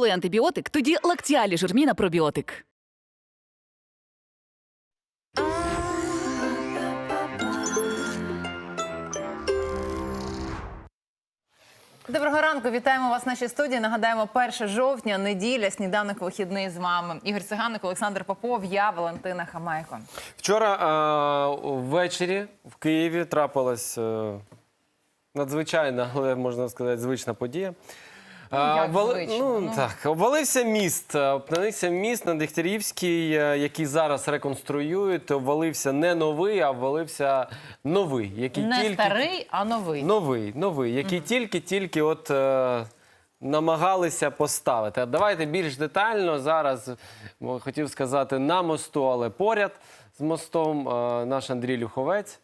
Коли антибіотик, тоді лактіалі жирміна пробіотик. Доброго ранку, вітаємо вас в нашій студії. Нагадаємо, 1 жовтня, неділя, сніданок вихідний з вами. Ігор Циганик, Олександр Попов, я Валентина Хамайко. Вчора е, ввечері в Києві трапилась е, надзвичайна, але можна сказати, звична подія. Ну, як вали- звично? ну, Ну. так, обвалився міст. е, Обвалився міст на Дегтярівській, е, який зараз реконструюють. Обвалився не новий, а обвалився новий. Який Не тільки... старий, а новий. Новий, новий, який тільки-тільки от е, намагалися поставити. А давайте більш детально зараз хотів сказати на мосту, але поряд з мостом наш Андрій Люховець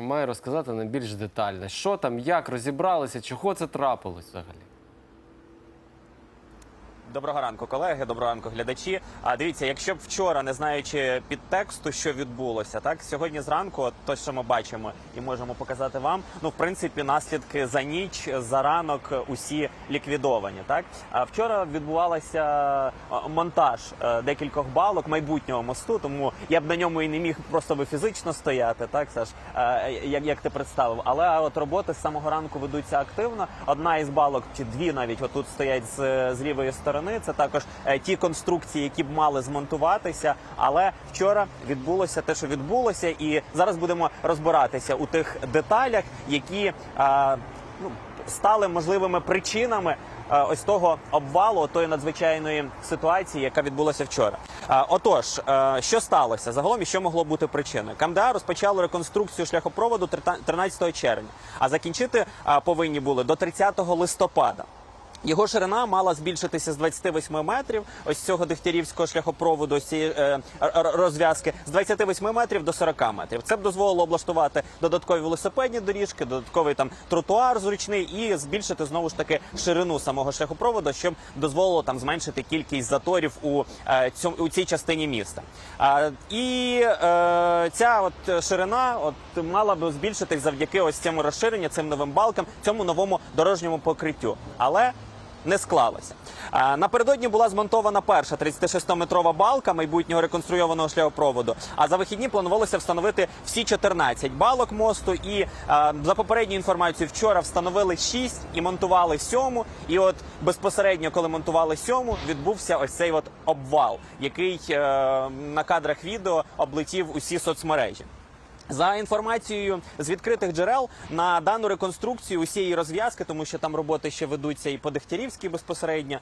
має розказати нам більш детально, що там, як розібралися, чого це трапилось взагалі. Доброго ранку, колеги. Доброго ранку, глядачі. А дивіться, якщо б вчора, не знаючи підтексту, що відбулося, так сьогодні зранку, то, що ми бачимо і можемо показати вам. Ну, в принципі, наслідки за ніч, за ранок усі ліквідовані. Так а вчора відбувалася монтаж е, декількох балок майбутнього мосту, тому я б на ньому і не міг просто би фізично стояти, так Саш, як, як ти представив. Але от роботи з самого ранку ведуться активно. Одна із балок, чи дві навіть отут стоять з, з лівої сторони. Це також е, ті конструкції, які б мали змонтуватися. Але вчора відбулося те, що відбулося, і зараз будемо розбиратися у тих деталях, які е, ну, стали можливими причинами е, ось того обвалу, тої надзвичайної ситуації, яка відбулася вчора. Отож, що сталося загалом і що могло бути причиною? КМДА розпочало реконструкцію шляхопроводу 13 червня, а закінчити повинні були до 30 листопада. Його ширина мала збільшитися з 28 метрів ось цього дегтярівського шляхопроводу, ось цієї е, розв'язки з 28 метрів до 40 метрів. Це б дозволило облаштувати додаткові велосипедні доріжки, додатковий там тротуар зручний і збільшити знову ж таки ширину самого шляхопроводу, щоб дозволило там зменшити кількість заторів у, е, цьому, у цій частині міста. А, і е, ця от ширина от мала б збільшитись завдяки ось цьому розширенню, цим новим балкам, цьому новому дорожньому покриттю. Але не склалося. Напередодні була змонтована перша 36-метрова балка майбутнього реконструйованого шляхопроводу. А за вихідні планувалося встановити всі 14 балок мосту. І за попередньою інформацією, вчора встановили 6 і монтували сьому. І от безпосередньо, коли монтували сьому, відбувся ось цей от обвал, який е, на кадрах відео облетів усі соцмережі. За інформацією з відкритих джерел на дану реконструкцію усієї розв'язки, тому що там роботи ще ведуться і по Дегтярівській безпосередньо,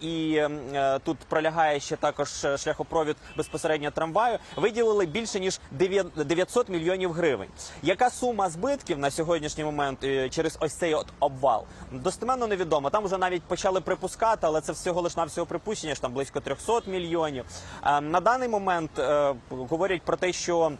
і е, тут пролягає ще також е, шляхопровід безпосередньо трамваю. Виділили більше ніж 900 мільйонів гривень. Яка сума збитків на сьогоднішній момент е, через ось цей от обвал? Достеменно невідомо. Там вже навіть почали припускати, але це всього лиш навсього припущення, що там близько 300 мільйонів. На даний момент говорять про те, що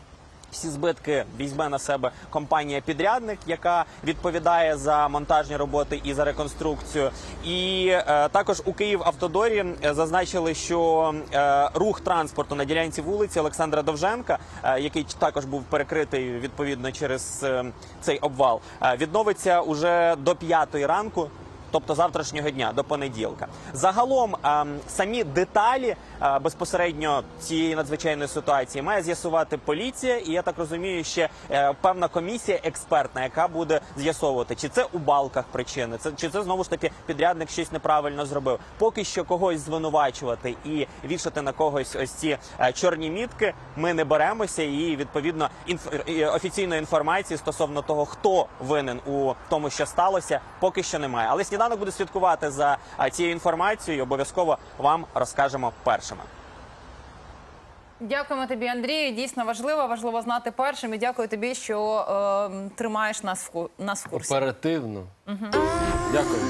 всі збитки візьме на себе компанія-підрядник, яка відповідає за монтажні роботи і за реконструкцію. І е, також у Київ-Автодорі е, зазначили, що е, рух транспорту на ділянці вулиці Олександра Довженка, е, який також був перекритий відповідно через е, цей обвал, е, відновиться уже до п'ятої ранку. Тобто завтрашнього дня до понеділка. Загалом ем, самі деталі е, безпосередньо цієї надзвичайної ситуації має з'ясувати поліція, і я так розумію, ще е, певна комісія експертна, яка буде з'ясовувати, чи це у балках причини, це чи це знову ж таки підрядник щось неправильно зробив. Поки що когось звинувачувати і вішати на когось ось ці е, чорні мітки. Ми не беремося, і відповідно інф... офіційної інформації стосовно того, хто винен у тому, що сталося, поки що немає. Але сніданок буде слідкувати за цією інформацією. і Обов'язково вам розкажемо першими. Дякуємо тобі, Андрію. Дійсно важливо, важливо знати першим. І дякую тобі, що е, тримаєш нас в нас в курсі. Оперативно. Дякую.